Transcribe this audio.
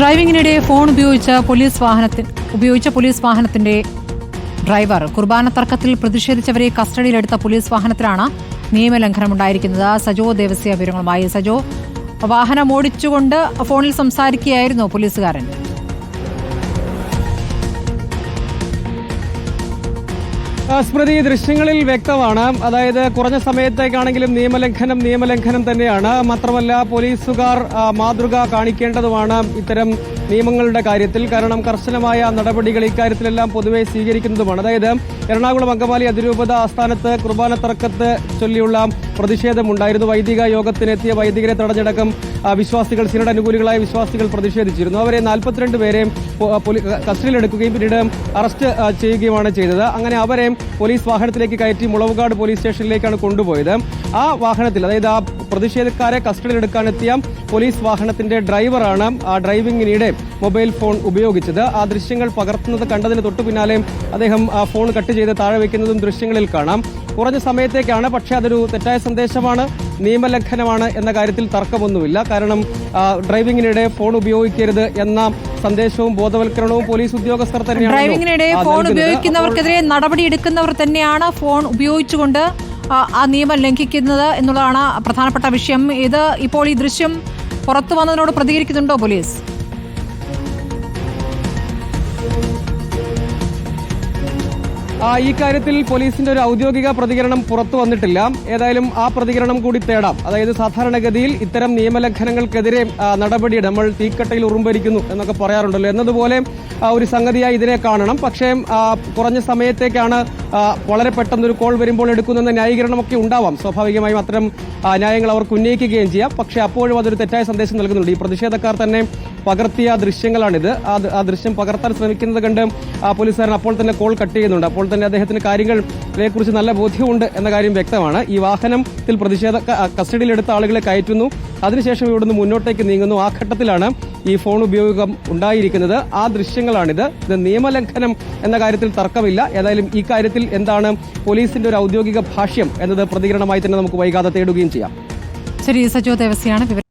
ഡ്രൈവിംഗിനിടെ phone ഉപയോഗിച്ച police വാഹനത്തിൽ ഉപയോഗിച്ച പോലീസ് വാഹനത്തിന്റെ ഡ്രൈവർ കുർബാന തർക്കത്തിൽ പ്രതിഷേധിച്ചവരെ കസ്റ്റഡിയിലെടുത്ത പോലീസ് വാഹനത്തിലാണ് നിയമലംഘനമുണ്ടായിരിക്കുന്നത്. സജോ ദേവസ്യ വിവരങ്ങളുമായി. സജോ വാഹനം ഓടിച്ചുകൊണ്ട് ഫോണിൽ സംസാരിക്കുകയായിരുന്നു പോലീസുകാരൻ. സ്മൃതി ദൃശ്യങ്ങളിൽ വ്യക്തമാണ്. അതായത് കുറഞ്ഞ സമയത്തേക്കാണെങ്കിലും നിയമലംഘനം നിയമലംഘനം തന്നെയാണ്. മാത്രമല്ല പോലീസുകാർ മാതൃക കാണിക്കേണ്ടതുമാണ് ഇത്തരം നിയമങ്ങളുടെ കാര്യത്തിൽ. കാരണം കർശനമായ നടപടികൾ ഇക്കാര്യത്തിലെല്ലാം പൊതുവെ സ്വീകരിക്കുന്നതുമാണ്. അതായത് എറണാകുളം അങ്കമാലി അതിരൂപത ആസ്ഥാനത്ത് കുർബാന തർക്കത്ത് ചൊല്ലിയുള്ള പ്രതിഷേധമുണ്ടായിരുന്നു. വൈദിക യോഗത്തിനെത്തിയ വൈദികരെ തടഞ്ഞടക്കം വിശ്വാസികൾ സിനഡ് അനുകൂലികളായ വിശ്വാസികൾ പ്രതിഷേധിച്ചിരുന്നു. അവരെ നാൽപ്പത്തിരണ്ട് പേരെ കസ്റ്റഡിയിലെടുക്കുകയും പിന്നീട് അറസ്റ്റ് ചെയ്യുകയുമാണ് ചെയ്തത്. അങ്ങനെ അവരെ പോലീസ് വാഹനത്തിലേക്ക് കയറ്റി മുളവുകാട് പോലീസ് സ്റ്റേഷനിലേക്കാണ് കൊണ്ടുപോയത്. ആ വാഹനത്തിൽ അതായത് ആ പ്രതിഷേധക്കാരെ കസ്റ്റഡിയിലെടുക്കാനെത്തിയ പോലീസ് വാഹനത്തിന്റെ ഡ്രൈവറാണ് ആ ഡ്രൈവിംഗിനിടെ മൊബൈൽ ഫോൺ ഉപയോഗിച്ചത്. ആ ദൃശ്യങ്ങൾ പകർത്തുന്നത് കണ്ടതിന് തൊട്ടു പിന്നാലെ അദ്ദേഹം ആ ഫോൺ കട്ട് ചെയ്ത് താഴെ വയ്ക്കുന്നതും ദൃശ്യങ്ങളിൽ കാണാം. കുറഞ്ഞ സമയത്തേക്കാണ് പക്ഷേ അതൊരു തെറ്റായ സന്ദേശമാണ് നിയമലംഘനമാണ് എന്ന കാര്യത്തിൽ തർക്കമൊന്നുമില്ല. കാരണം ഡ്രൈവിംഗിനിടെ ഫോൺ ഉപയോഗിക്കരുത് എന്ന സന്ദേശവും ബോധവൽക്കരണവും പോലീസ് ഉദ്യോഗസ്ഥർ തന്നെയാണ് ഡ്രൈവിംഗിനിടെ ഫോൺ ഉപയോഗിക്കുന്നവർക്കെതിരെ നടപടിയെടുക്കുന്നവർ തന്നെയാണ് ഫോൺ ഉപയോഗിച്ചുകൊണ്ട് ആ, നിയമം ലംഘിക്കുന്നത് എന്നുള്ളതാണ് പ്രധാനപ്പെട്ട വിഷയം. ഇത് ഇപ്പോൾ ഈ ദൃശ്യം പുറത്തു വന്നതിനോട് പ്രതികരിക്കുന്നുണ്ടോ പോലീസ്? ഈ കാര്യത്തിൽ പോലീസിന്റെ ഒരു ഔദ്യോഗിക പ്രതികരണം പുറത്തു വന്നിട്ടില്ല. ഏതായാലും ആ പ്രതികരണം കൂടി തേടാം. അതായത് സാധാരണഗതിയിൽ ഇത്തരം നിയമലംഘനങ്ങൾക്കെതിരെ നടപടി നമ്മൾ തീക്കട്ടയിൽ ഉറുമ്പരിക്കുന്നു എന്നൊക്കെ പറയാറുണ്ടല്ലോ. എന്നതുപോലെ ഒരു സംഗതിയായി ഇതിനെ കാണണം. പക്ഷേ കുറഞ്ഞ സമയത്തേക്കാണ് വളരെ പെട്ടെന്ന് ഒരു കോൾ വരുമ്പോൾ എടുക്കുന്ന ന്യായീകരണമൊക്കെ ഉണ്ടാവാം. സ്വാഭാവികമായും അത്തരം ന്യായങ്ങൾ അവർക്ക് ഉന്നയിക്കുകയും ചെയ്യാം. പക്ഷേ അപ്പോഴും അതൊരു തെറ്റായ സന്ദേശം നൽകുന്നുണ്ട്. ഈ പ്രതിഷേധക്കാർ തന്നെ പകർത്തിയ ദൃശ്യങ്ങളാണിത്. ആ ദൃശ്യം പകർത്താൻ ശ്രമിക്കുന്നത് കണ്ട് പോലീസുകാരൻ അപ്പോൾ തന്നെ കോൾ കട്ട് ചെയ്യുന്നുണ്ട്. അപ്പോൾ തന്നെ അദ്ദേഹത്തിന് കാര്യങ്ങളെ കുറിച്ച് നല്ല ബോധ്യമുണ്ട് എന്ന കാര്യം വ്യക്തമാണ്. ഈ വാഹനത്തിൽ പ്രതിഷേധ കസ്റ്റഡിയിലെടുത്ത ആളുകളെ കയറ്റുന്നു. അതിനുശേഷം ഇവിടുന്ന് മുന്നോട്ടേക്ക് നീങ്ങുന്നു. ആ ഘട്ടത്തിലാണ് ഈ ഫോൺ ഉപയോഗം ഉണ്ടായിരിക്കുന്നത്. ആ ദൃശ്യങ്ങളാണിത്. ഇത് നിയമലംഘനം എന്ന കാര്യത്തിൽ തർക്കമില്ല. ഏതായാലും ഈ കാര്യത്തിൽ എന്താണ് പോലീസിന്റെ ഒരു ഔദ്യോഗിക ഭാഷ്യം എന്നത് പ്രതികരണമായി തന്നെ നമുക്ക് വൈകാതെ തേടുകയും ചെയ്യാം. ശരി സജോ ദേവസ്യാണ്